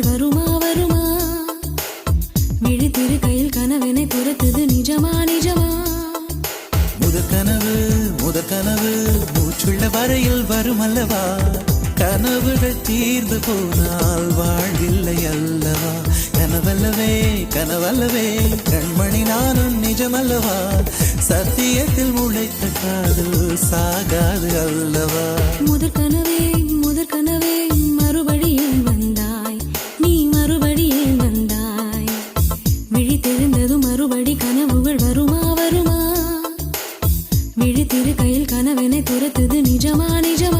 வருமா கனவு கனவு மூச்சுள்ள வரையில் வரும் அல்லவா? கனவுகள் தீர்ந்து போனால் வா கனவல்லவே கனவல்லவே கண்மணி நானும் நிஜமல்லவா? சத்தியத்தில் முளைத்த காதல் சாகாது அல்லவா? முதற் கனவே முதற் கனவே மறுபடியும் வந்தாய். நீ மறுபடியும் வந்தாய். விழி தெரிந்தது மறுபடி கனவுகள் வருமா வருமா? விழித்திரு கையில் கனவினை துரத்துது நிஜமா?